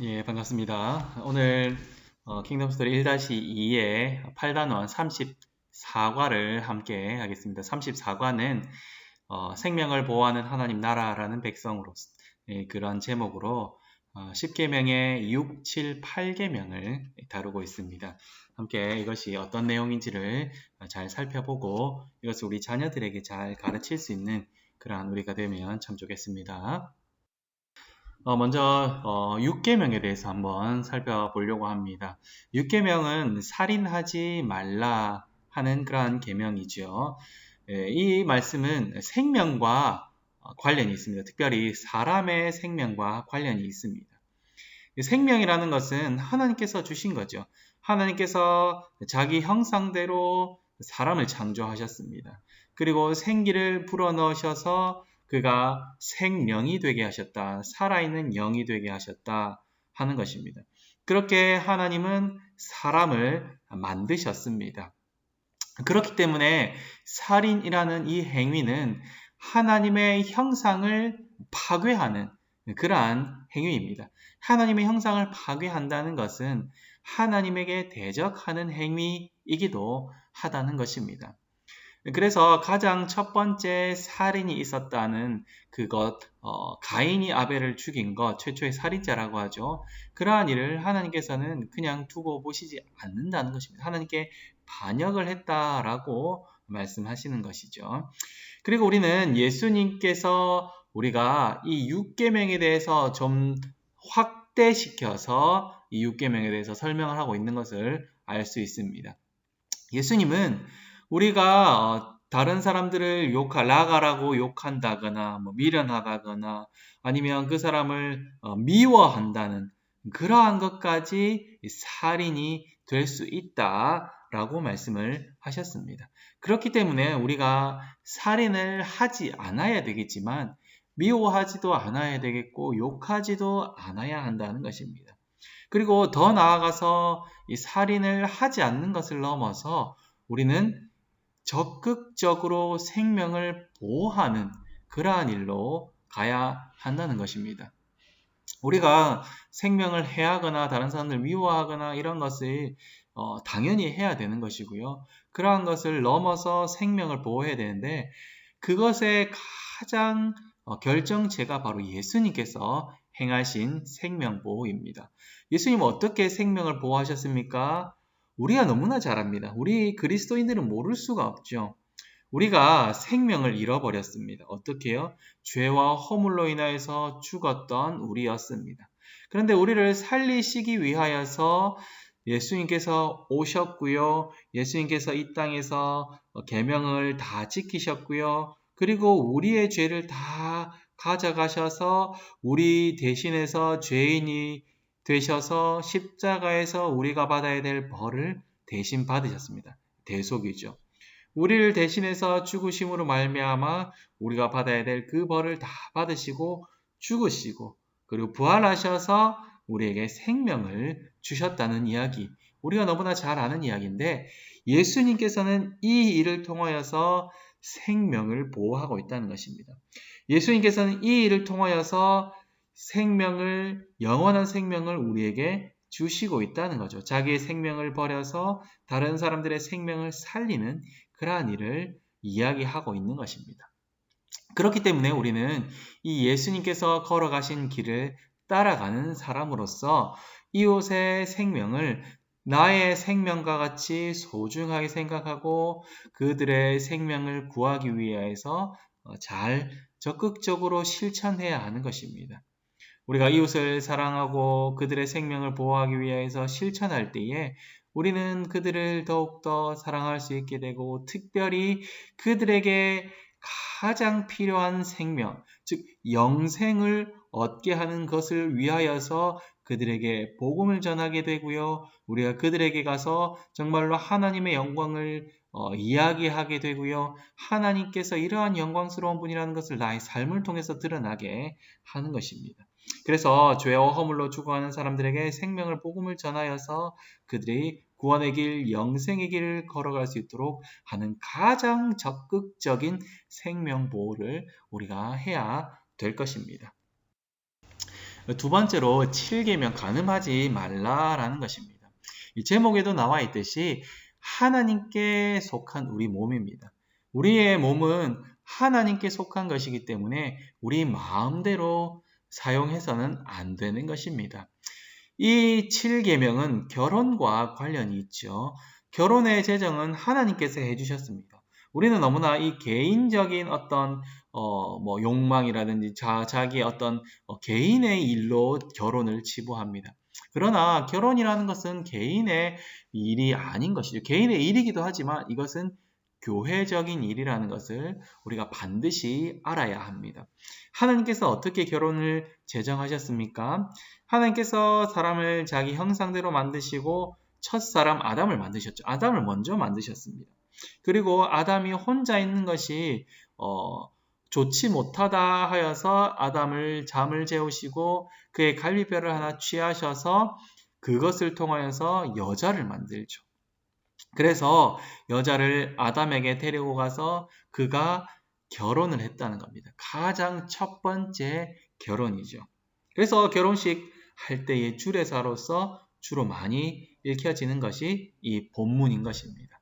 예, 반갑습니다. 오늘 어, 킹덤 스토리 1-2의 8단원 34과를 함께 하겠습니다. 34과는 어, 생명을 보호하는 하나님 나라라는 백성으로 예, 그런 제목으로 어, 10계명의 6, 7, 8계명을 다루고 있습니다. 함께 이것이 어떤 내용인지를 잘 살펴보고 이것을 우리 자녀들에게 잘 가르칠 수 있는 그러한 우리가 되면 참 좋겠습니다. 어, 먼저 어, 6계명에 대해서 한번 살펴보려고 합니다. 6계명은 살인하지 말라 하는 그러한 계명이죠. 예, 이 말씀은 생명과 관련이 있습니다. 특별히 사람의 생명과 관련이 있습니다. 생명이라는 것은 하나님께서 주신 거죠. 하나님께서 자기 형상대로 사람을 창조하셨습니다. 그리고 생기를 불어넣으셔서 그가 생명이 되게 하셨다. 살아있는 영이 되게 하셨다. 하는 것입니다. 그렇게 하나님은 사람을 만드셨습니다. 그렇기 때문에 살인이라는 이 행위는 하나님의 형상을 파괴하는 그러한 행위입니다. 하나님의 형상을 파괴한다는 것은 하나님에게 대적하는 행위이기도 하다는 것입니다. 그래서 가장 첫 번째 살인이 있었다는 그것, 어, 가인이 아벨을 죽인 것, 최초의 살인자라고 하죠. 그러한 일을 하나님께서는 그냥 두고 보시지 않는다는 것입니다. 하나님께 반역을 했다라고 말씀하시는 것이죠. 그리고 우리는 예수님께서 우리가 이 6계명에 대해서 좀 확대시켜서 이 6계명에 대해서 설명을 하고 있는 것을 알 수 있습니다. 예수님은 우리가 어, 다른 사람들을 욕하, 라가라고 욕한다거나, 뭐 미련하다거나, 아니면 그 사람을 어, 미워한다는 그러한 것까지 살인이 될 수 있다라고 말씀을 하셨습니다. 그렇기 때문에 우리가 살인을 하지 않아야 되겠지만, 미워하지도 않아야 되겠고, 욕하지도 않아야 한다는 것입니다. 그리고 더 나아가서 이 살인을 하지 않는 것을 넘어서 우리는 적극적으로 생명을 보호하는 그러한 일로 가야 한다는 것입니다. 우리가 생명을 해하거나 다른 사람들 미워하거나 이런 것을 어, 당연히 해야 되는 것이고요. 그러한 것을 넘어서 생명을 보호해야 되는데 그것의 가장 어, 결정체가 바로 예수님께서 행하신 생명보호입니다. 예수님 어떻게 생명을 보호하셨습니까? 우리가 너무나 잘 압니다. 우리 그리스도인들은 모를 수가 없죠. 우리가 생명을 잃어버렸습니다. 어떻게요? 죄와 허물로 인하여서 죽었던 우리였습니다. 그런데 우리를 살리시기 위하여서 예수님께서 오셨고요. 예수님께서 이 땅에서 계명을 다 지키셨고요. 그리고 우리의 죄를 다 가져가셔서 우리 대신해서 죄인이 되셔서 십자가에서 우리가 받아야 될 벌을 대신 받으셨습니다. 대속이죠. 우리를 대신해서 죽으심으로 말미암아 우리가 받아야 될 그 벌을 다 받으시고 죽으시고 그리고 부활하셔서 우리에게 생명을 주셨다는 이야기. 우리가 너무나 잘 아는 이야기인데 예수님께서는 이 일을 통하여서 생명을 보호하고 있다는 것입니다. 예수님께서는 이 일을 통하여서 생명을, 영원한 생명을 우리에게 주시고 있다는 거죠. 자기의 생명을 버려서 다른 사람들의 생명을 살리는 그러한 일을 이야기하고 있는 것입니다. 그렇기 때문에 우리는 이 예수님께서 걸어가신 길을 따라가는 사람으로서 이웃의 생명을 나의 생명과 같이 소중하게 생각하고 그들의 생명을 구하기 위해서 잘 적극적으로 실천해야 하는 것입니다. 우리가 이웃을 사랑하고 그들의 생명을 보호하기 위해서 실천할 때에 우리는 그들을 더욱더 사랑할 수 있게 되고 특별히 그들에게 가장 필요한 생명, 즉 영생을 얻게 하는 것을 위하여서 그들에게 복음을 전하게 되고요. 우리가 그들에게 가서 정말로 하나님의 영광을 어, 이야기하게 되고요. 하나님께서 이러한 영광스러운 분이라는 것을 나의 삶을 통해서 드러나게 하는 것입니다. 그래서 죄와 허물로 죽어가는 사람들에게 생명을 복음을 전하여서 그들이 구원의 길, 영생의 길을 걸어갈 수 있도록 하는 가장 적극적인 생명 보호를 우리가 해야 될 것입니다. 두 번째로 7계명 가늠하지 말라라는 것입니다. 이 제목에도 나와 있듯이 하나님께 속한 우리 몸입니다. 우리의 몸은 하나님께 속한 것이기 때문에 우리 마음대로 사용해서는 안 되는 것입니다. 이 7계명은 결혼과 관련이 있죠. 결혼의 재정은 하나님께서 해주셨습니다. 우리는 너무나 이 개인적인 어떤 어, 뭐 욕망이라든지 자, 자기의 어떤 어, 개인의 일로 결혼을 치부합니다. 그러나 결혼이라는 것은 개인의 일이 아닌 것이죠. 개인의 일이기도 하지만 이것은 교회적인 일이라는 것을 우리가 반드시 알아야 합니다. 하나님께서 어떻게 결혼을 제정하셨습니까? 하나님께서 사람을 자기 형상대로 만드시고 첫 사람 아담을 만드셨죠. 아담을 먼저 만드셨습니다. 그리고 아담이 혼자 있는 것이 어, 좋지 못하다 하여서 아담을 잠을 재우시고 그의 갈비뼈를 하나 취하셔서 그것을 통하여서 여자를 만들죠. 그래서 여자를 아담에게 데리고 가서 그가 결혼을 했다는 겁니다. 가장 첫 번째 결혼이죠. 그래서 결혼식 할 때의 주례사로서 주로 많이 읽혀지는 것이 이 본문인 것입니다.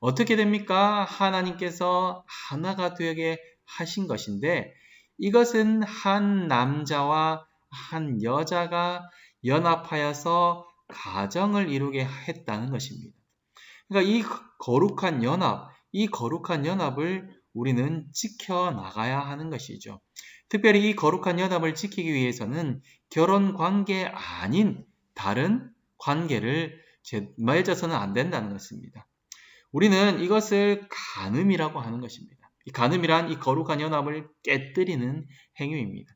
어떻게 됩니까? 하나님께서 하나가 되게 하신 것인데 이것은 한 남자와 한 여자가 연합하여서 가정을 이루게 했다는 것입니다. 그러니까 이 거룩한 연합, 이 거룩한 연합을 우리는 지켜 나가야 하는 것이죠. 특별히 이 거룩한 연합을 지키기 위해서는 결혼 관계 아닌 다른 관계를 맺어서는 안 된다는 것입니다. 우리는 이것을 간음이라고 하는 것입니다. 이 간음이란 이 거룩한 연합을 깨뜨리는 행위입니다.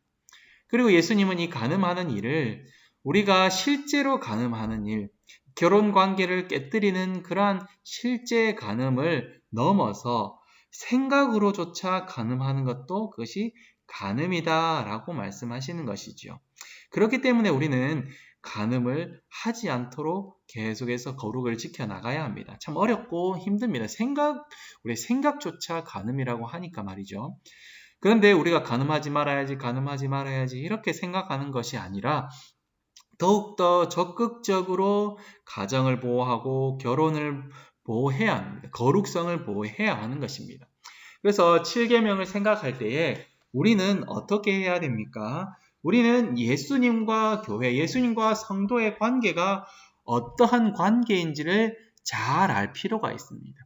그리고 예수님은 이 간음하는 일을 우리가 실제로 간음하는 일, 결혼 관계를 깨뜨리는 그러한 실제 간음을 넘어서 생각으로조차 간음하는 것도 그것이 간음이다 라고 말씀하시는 것이죠. 그렇기 때문에 우리는 간음을 하지 않도록 계속해서 거룩을 지켜 나가야 합니다. 참 어렵고 힘듭니다. 생각, 우리 생각조차 간음이라고 하니까 말이죠. 그런데 우리가 간음하지 말아야지, 간음하지 말아야지 이렇게 생각하는 것이 아니라 더욱더 적극적으로 가정을 보호하고 결혼을 보호해야 합니다. 거룩성을 보호해야 하는 것입니다. 그래서 7계명을 생각할 때에 우리는 어떻게 해야 됩니까? 우리는 예수님과 교회, 예수님과 성도의 관계가 어떠한 관계인지를 잘 알 필요가 있습니다.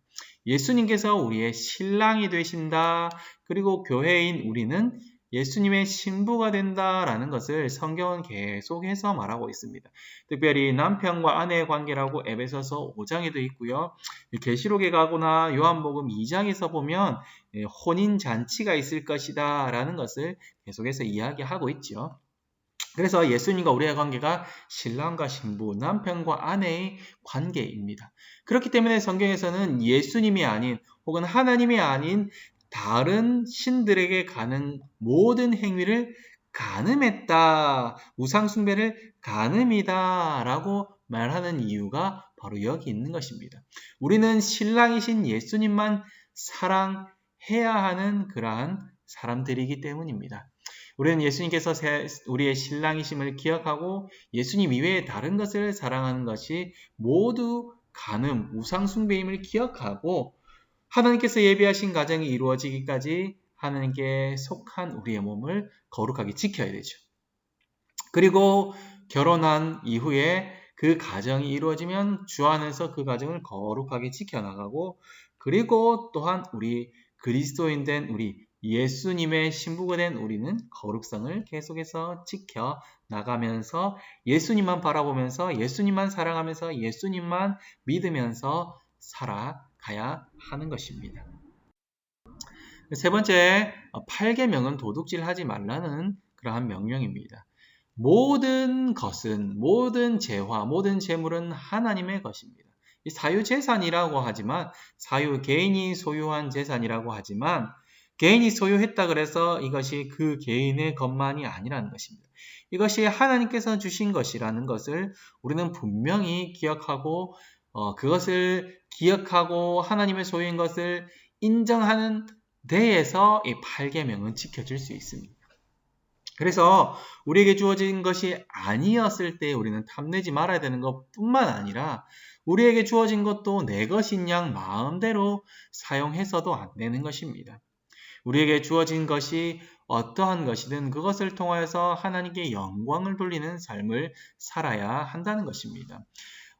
예수님께서 우리의 신랑이 되신다. 그리고 교회인 우리는 예수님의 신부가 된다라는 것을 성경은 계속해서 말하고 있습니다. 특별히 남편과 아내의 관계라고 에베소서 5장에도 있고요. 계시록에 가거나 요한복음 2장에서 보면 예, 혼인 잔치가 있을 것이다라는 것을 계속해서 이야기하고 있죠. 그래서 예수님과 우리의 관계가 신랑과 신부, 남편과 아내의 관계입니다. 그렇기 때문에 성경에서는 예수님이 아닌 혹은 하나님이 아닌 다른 신들에게 가는 모든 행위를 가늠했다. 우상숭배를 가늠이다. 라고 말하는 이유가 바로 여기 있는 것입니다. 우리는 신랑이신 예수님만 사랑해야 하는 그러한 사람들이기 때문입니다. 우리는 예수님께서 우리의 신랑이심을 기억하고 예수님 이외에 다른 것을 사랑하는 것이 모두 가늠, 우상숭배임을 기억하고 하나님께서 예비하신 가정이 이루어지기까지 하나님께 속한 우리의 몸을 거룩하게 지켜야 되죠. 그리고 결혼한 이후에 그 가정이 이루어지면 주 안에서 그 가정을 거룩하게 지켜나가고 그리고 또한 우리 그리스도인 된 우리 예수님의 신부가 된 우리는 거룩성을 계속해서 지켜 나가면서 예수님만 바라보면서 예수님만 사랑하면서 예수님만 믿으면서 살아 가야 하는 것입니다. 세 번째, 8계명은 도둑질하지 말라는 그러한 명령입니다. 모든 것은, 모든 재화, 모든 재물은 하나님의 것입니다. 사유재산이라고 하지만, 사유, 개인이 소유한 재산이라고 하지만, 개인이 소유했다 그래서 이것이 그 개인의 것만이 아니라는 것입니다. 이것이 하나님께서 주신 것이라는 것을 우리는 분명히 기억하고 어, 그것을 기억하고 하나님의 소유인 것을 인정하는 데에서 이 8계명은 지켜질 수 있습니다. 그래서 우리에게 주어진 것이 아니었을 때 우리는 탐내지 말아야 되는 것 뿐만 아니라 우리에게 주어진 것도 내 것인 양 마음대로 사용해서도 안 되는 것입니다. 우리에게 주어진 것이 어떠한 것이든 그것을 통하여서 하나님께 영광을 돌리는 삶을 살아야 한다는 것입니다.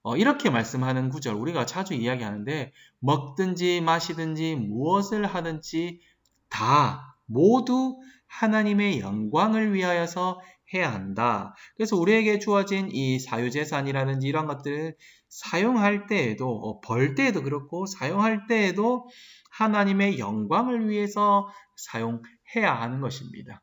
어, 이렇게 말씀하는 구절 우리가 자주 이야기하는데 먹든지 마시든지 무엇을 하든지 다 모두 하나님의 영광을 위하여서 해야 한다. 그래서 우리에게 주어진 이 사유재산이라든지 이런 것들을 사용할 때에도, 어, 벌 때에도 그렇고, 사용할 때에도 하나님의 영광을 위해서 사용해야 하는 것입니다.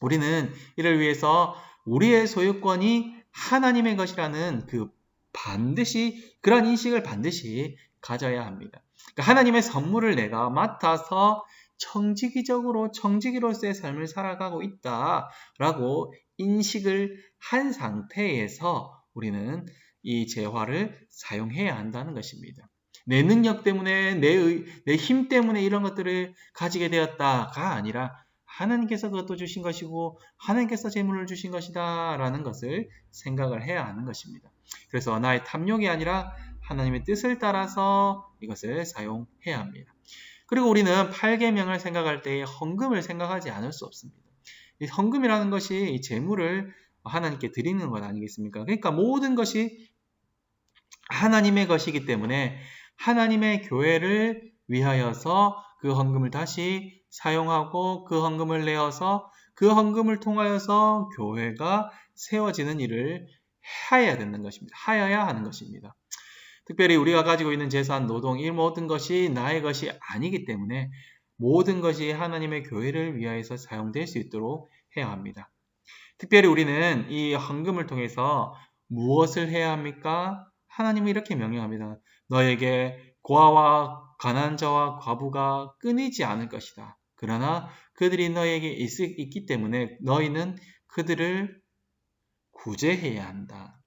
우리는 이를 위해서 우리의 소유권이 하나님의 것이라는 그 반드시, 그런 인식을 반드시 가져야 합니다. 그러니까 하나님의 선물을 내가 맡아서 청지기적으로 청지기로서의 삶을 살아가고 있다라고 인식을 한 상태에서 우리는 이 재화를 사용해야 한다는 것입니다. 내 능력 때문에 내힘 때문에 이런 것들을 가지게 되었다가 아니라 하나님께서 그것도 주신 것이고 하나님께서 재물을 주신 것이다 라는 것을 생각을 해야 하는 것입니다. 그래서 나의 탐욕이 아니라 하나님의 뜻을 따라서 이것을 사용해야 합니다. 그리고 우리는 8계명을 생각할 때 헌금을 생각하지 않을 수 없습니다. 이 헌금이라는 것이 재물을 하나님께 드리는 것 아니겠습니까? 그러니까 모든 것이 하나님의 것이기 때문에 하나님의 교회를 위하여서 그 헌금을 다시 사용하고 그 헌금을 내어서 그 헌금을 통하여서 교회가 세워지는 일을 하여야 되는 것입니다. 하여야 하는 것입니다. 특별히 우리가 가지고 있는 재산, 노동, 이 모든 것이 나의 것이 아니기 때문에 모든 것이 하나님의 교회를 위하여서 사용될 수 있도록 해야 합니다. 특별히 우리는 이 헌금을 통해서 무엇을 해야 합니까? 하나님은 이렇게 명령합니다. 너에게 고아와 가난 자와 과부가 끊이지 않을 것이다. 그러나 그들이 너에게 있기 때문에 너희는 그들을 구제해야 한다.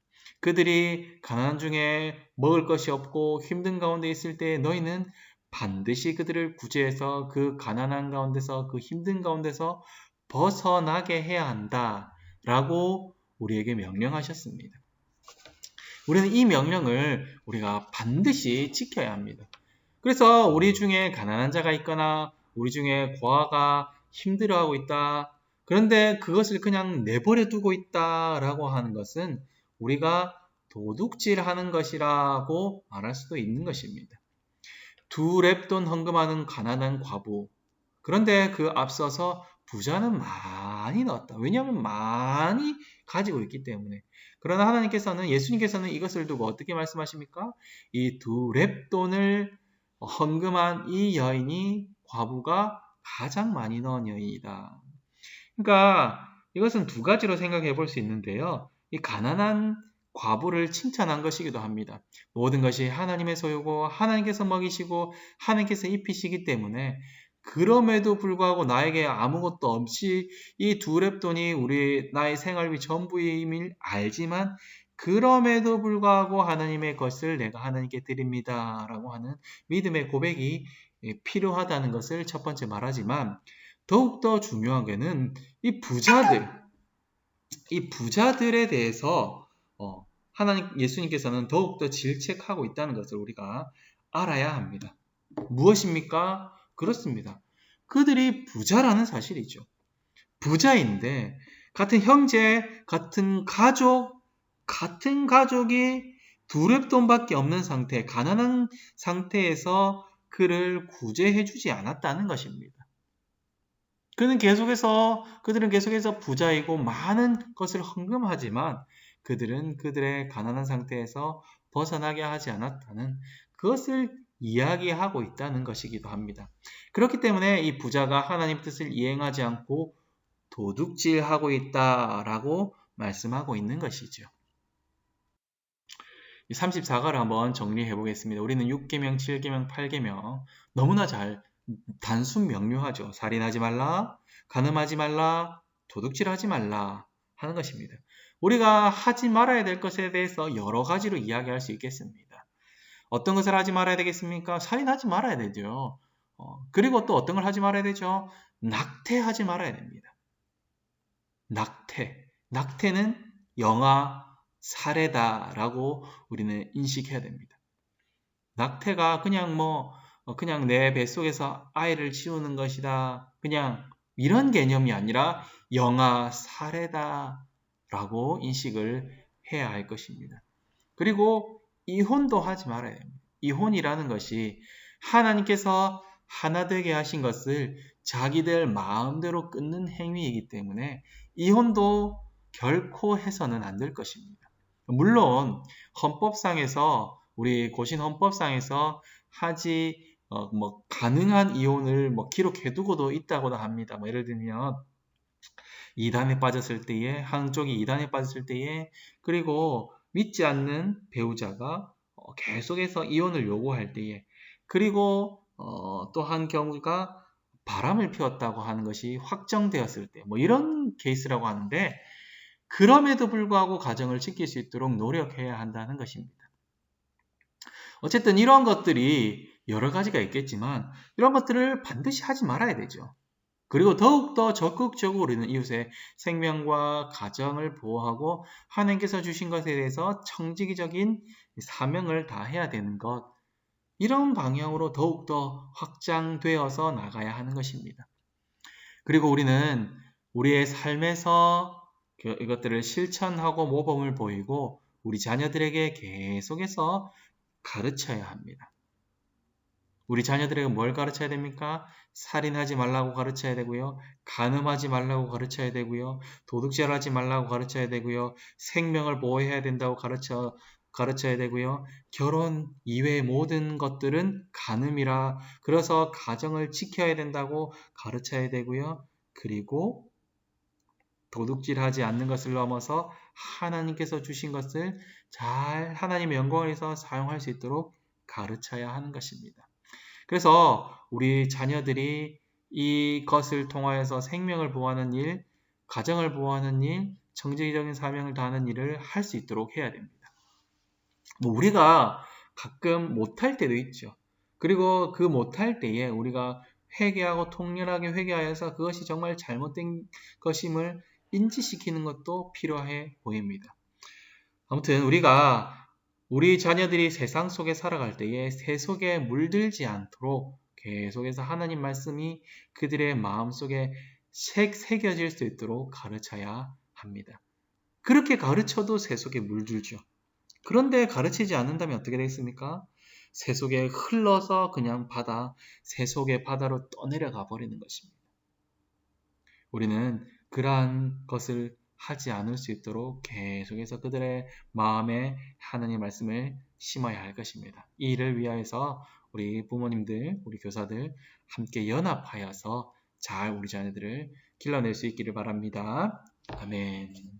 그들이 가난 중에 먹을 것이 없고 힘든 가운데 있을 때 너희는 반드시 그들을 구제해서 그 가난한 가운데서 그 힘든 가운데서 벗어나게 해야 한다. 라고 우리에게 명령하셨습니다. 우리는 이 명령을 우리가 반드시 지켜야 합니다. 그래서 우리 중에 가난한 자가 있거나 우리 중에 고아가 힘들어하고 있다. 그런데 그것을 그냥 내버려 두고 있다라고 하는 것은 우리가 도둑질하는 것이라고 말할 수도 있는 것입니다. 두 랩돈 헌금하는 가난한 과부. 그런데 그 앞서서 부자는 많이 넣었다. 왜냐하면 많이 가지고 있기 때문에. 그러나 하나님께서는 예수님께서는 이것을 두고 어떻게 말씀하십니까? 이 두 랩돈을 헌금한 이 여인이 과부가 가장 많이 넣은 여인이다. 그러니까 이것은 두 가지로 생각해 볼 수 있는데요. 이 가난한 과부를 칭찬한 것이기도 합니다. 모든 것이 하나님의 소유고 하나님께서 먹이시고 하나님께서 입히시기 때문에 그럼에도 불구하고 나에게 아무것도 없이 이 두 랩돈이 우리 나의 생활비 전부임을 알지만 그럼에도 불구하고 하나님의 것을 내가 하나님께 드립니다. 라고 하는 믿음의 고백이 필요하다는 것을 첫 번째 말하지만 더욱더 중요한 게는 이 부자들, 이 부자들에 대해서 어, 하나님 예수님께서는 더욱더 질책하고 있다는 것을 우리가 알아야 합니다. 무엇입니까? 그렇습니다. 그들이 부자라는 사실이죠. 부자인데 같은 형제, 같은 가족, 같은 가족이 두렵돈밖에 없는 상태, 가난한 상태에서 그를 구제해 주지 않았다는 것입니다. 그는 계속해서 그들은 계속해서 부자이고 많은 것을 헌금하지만 그들은 그들의 가난한 상태에서 벗어나게 하지 않았다는 그것을 이야기하고 있다는 것이기도 합니다. 그렇기 때문에 이 부자가 하나님 뜻을 이행하지 않고 도둑질하고 있다라고 말씀하고 있는 것이죠. 34가를 한번 정리해 보겠습니다. 우리는 6계명, 7계명, 8계명 너무나 잘 단순 명료하죠. 살인하지 말라, 가늠하지 말라, 도둑질하지 말라 하는 것입니다. 우리가 하지 말아야 될 것에 대해서 여러 가지로 이야기할 수 있겠습니다. 어떤 것을 하지 말아야 되겠습니까? 살인하지 말아야 되죠. 어, 그리고 또 어떤 걸 하지 말아야 되죠? 낙태하지 말아야 됩니다. 낙태. 낙태는 영아 살해다라고 우리는 인식해야 됩니다. 낙태가 그냥 뭐 어, 그냥 내 뱃속에서 아이를 치우는 것이다. 그냥 이런 개념이 아니라 영아 살해다라고 인식을 해야 할 것입니다. 그리고 이혼도 하지 말아야 됩니다. 이혼이라는 것이 하나님께서 하나 되게 하신 것을 자기들 마음대로 끊는 행위이기 때문에 이혼도 결코 해서는 안 될 것입니다. 물론 헌법상에서 우리 고신 헌법상에서 하지 어, 뭐 가능한 이혼을 뭐 기록해두고도 있다고도 합니다. 뭐 예를 들면 이단에 빠졌을 때에 한쪽이 이단에 빠졌을 때에 그리고 믿지 않는 배우자가 어, 계속해서 이혼을 요구할 때에 그리고 어, 또한 경우가 바람을 피웠다고 하는 것이 확정되었을 때 뭐 이런 케이스라고 하는데 그럼에도 불구하고 가정을 지킬 수 있도록 노력해야 한다는 것입니다. 어쨌든 이런 것들이 여러 가지가 있겠지만 이런 것들을 반드시 하지 말아야 되죠. 그리고 더욱더 적극적으로 우리는 이웃의 생명과 가정을 보호하고 하나님께서 주신 것에 대해서 청지기적인 사명을 다해야 되는 것 이런 방향으로 더욱더 확장되어서 나가야 하는 것입니다. 그리고 우리는 우리의 삶에서 그 이것들을 실천하고 모범을 보이고 우리 자녀들에게 계속해서 가르쳐야 합니다. 우리 자녀들에게 뭘 가르쳐야 됩니까? 살인하지 말라고 가르쳐야 되고요. 간음하지 말라고 가르쳐야 되고요. 도둑질하지 말라고 가르쳐야 되고요. 생명을 보호해야 된다고 가르쳐 가르쳐야 되고요. 결혼 이외의 모든 것들은 간음이라 그래서 가정을 지켜야 된다고 가르쳐야 되고요. 그리고 도둑질하지 않는 것을 넘어서 하나님께서 주신 것을 잘 하나님의 영광을 위해서 사용할 수 있도록 가르쳐야 하는 것입니다. 그래서 우리 자녀들이 이것을 통하여서 생명을 보호하는 일, 가정을 보호하는 일, 정제적인 사명을 다하는 일을 할 수 있도록 해야 됩니다. 뭐 우리가 가끔 못할 때도 있죠. 그리고 그 못할 때에 우리가 회개하고 통렬하게 회개하여서 그것이 정말 잘못된 것임을 인지시키는 것도 필요해 보입니다. 아무튼 우리가 우리 자녀들이 세상 속에 살아갈 때에 새 속에 물들지 않도록 계속해서 하나님 말씀이 그들의 마음 속에 새겨질 수 있도록 가르쳐야 합니다. 그렇게 가르쳐도 새 속에 물들죠. 그런데 가르치지 않는다면 어떻게 되겠습니까? 새 속에 흘러서 그냥 바다, 새 속의 바다로 떠내려가 버리는 것입니다. 우리는 그러한 것을 하지 않을 수 있도록 계속해서 그들의 마음에 하나님 말씀을 심어야 할 것입니다. 이 일을 위하여서 우리 부모님들, 우리 교사들 함께 연합하여서 잘 우리 자녀들을 길러낼 수 있기를 바랍니다. 아멘.